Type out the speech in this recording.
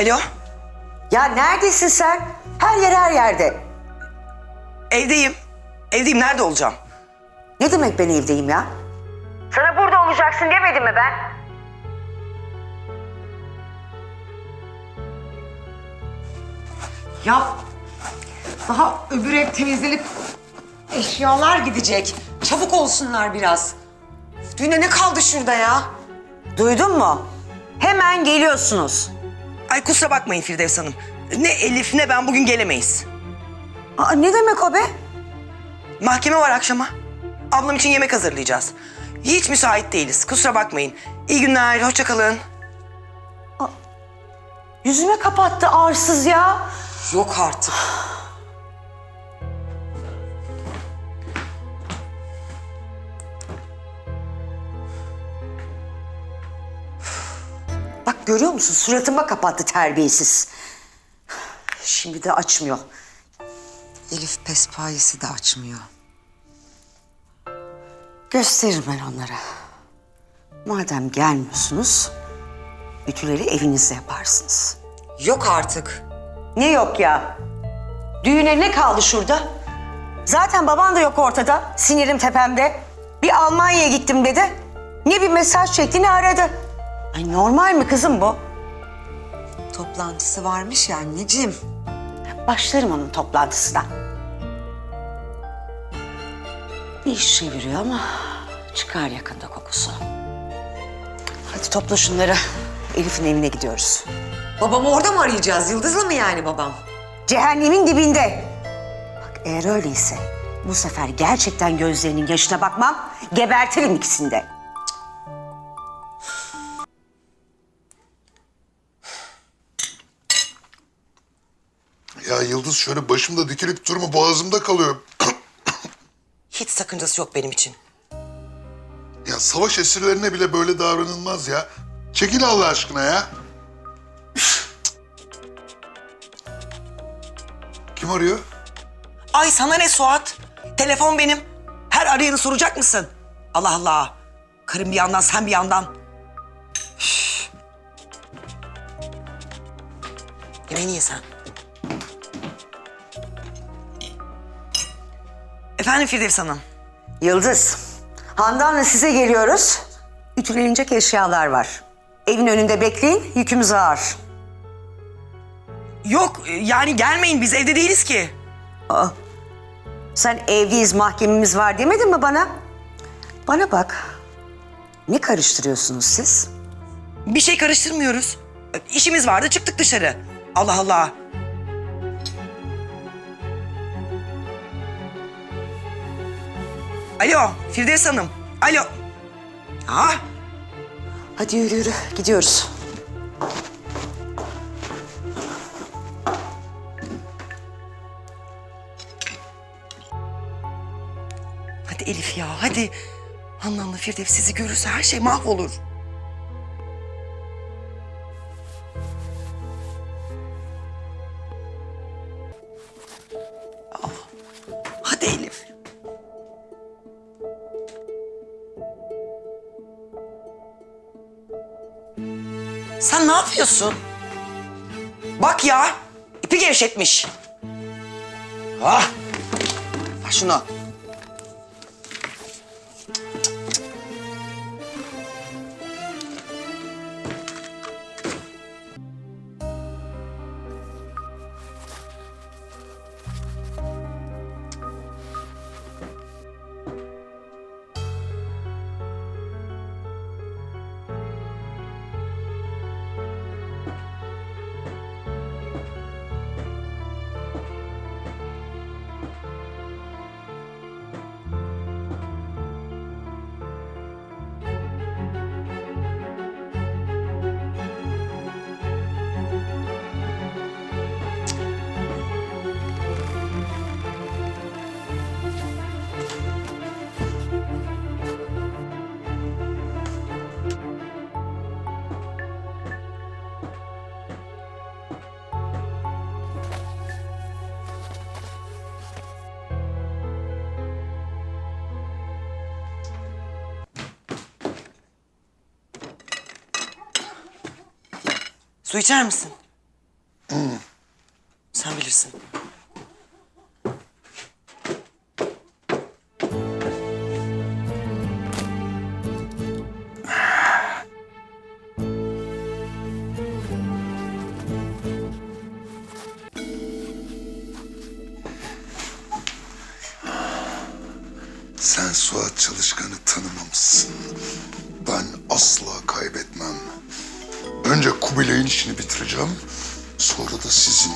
Alo, Ya neredesin sen? Her yer her yerde. evdeyim. Evdeyim, nerede olacağım? Ne demek ben evdeyim ya? Sana burada olacaksın demedim mi ben? Ya daha öbür ev temizlenip eşyalar gidecek. Çabuk olsunlar biraz. Düğüne ne kaldı şurada ya? Duydun mu? Hemen geliyorsunuz. Ay kusura bakmayın Firdevs Hanım. Ne Elif ne ben bugün gelemeyiz. Aa, ne demek o be? Mahkeme var akşama. Ablam için yemek hazırlayacağız. Hiç müsait değiliz. Kusura bakmayın. İyi günler, hoşça kalın. Yüzüme kapattı arsız ya. Yok artık. Görüyor musun? Suratıma kapattı terbiyesiz. Şimdi de açmıyor. Elif pespayesi de açmıyor. Gösteririm ben onlara. Madem gelmiyorsunuz, ütüleri evinizde yaparsınız. Yok artık. Ne yok ya? Düğüne ne kaldı şurada? Zaten baban da yok ortada. Sinirim tepemde. Bir Almanya'ya gittim dedi. Ne bir mesaj çekti ne aradı. Ay normal mi kızım bu? Toplantısı varmış ya anneciğim. Başlarım onun toplantısına. Bir iş çeviriyor ama çıkar yakında kokusu. Hadi topla şunları. Elif'in evine gidiyoruz. Babamı orada mı arayacağız? Yıldız'la mı yani babam? Cehennemin dibinde. Bak eğer öyleyse bu sefer gerçekten gözlerinin yaşına bakmam. Gebertirim ikisini de. Ya Yıldız şöyle başımda dikilip durma boğazımda kalıyor. Hiç sakıncası yok benim için. ya savaş esirlerine bile böyle davranılmaz ya. Çekil Allah aşkına ya. Kim arıyor? Ay sana ne Suat? Telefon benim. Her arayanı soracak mısın? Allah Allah. Karım bir yandan sen bir yandan. Üf. Yemeğini ye sen. Efendim Firdevs Hanım. Yıldız, Handan'la size geliyoruz. Ütülenecek eşyalar var. Evin önünde bekleyin, yükümüz ağır. Yok yani gelmeyin biz evde değiliz ki. Sen evdeyiz, mahkememiz var demedin mi bana? Bana bak. Ne karıştırıyorsunuz siz? Bir şey karıştırmıyoruz. İşimiz vardı çıktık dışarı. Allah Allah. Alo Firdevs Hanım. Alo. Ha? Hadi yürü yürü, gidiyoruz. Hadi Elif ya hadi. Handan'la Firdevs sizi görürse her şey mahvolur. Ne yapıyorsun? Bak ya, ipi gevşetmiş. Ah! Ver şunu. Su içer misin? Sen bilirsin. Sen Suat Çalışkan'ı tanımamışsın. Ben asla kaybetmem. Önce Kubilay'ın işini bitireceğim. Sonra da sizin.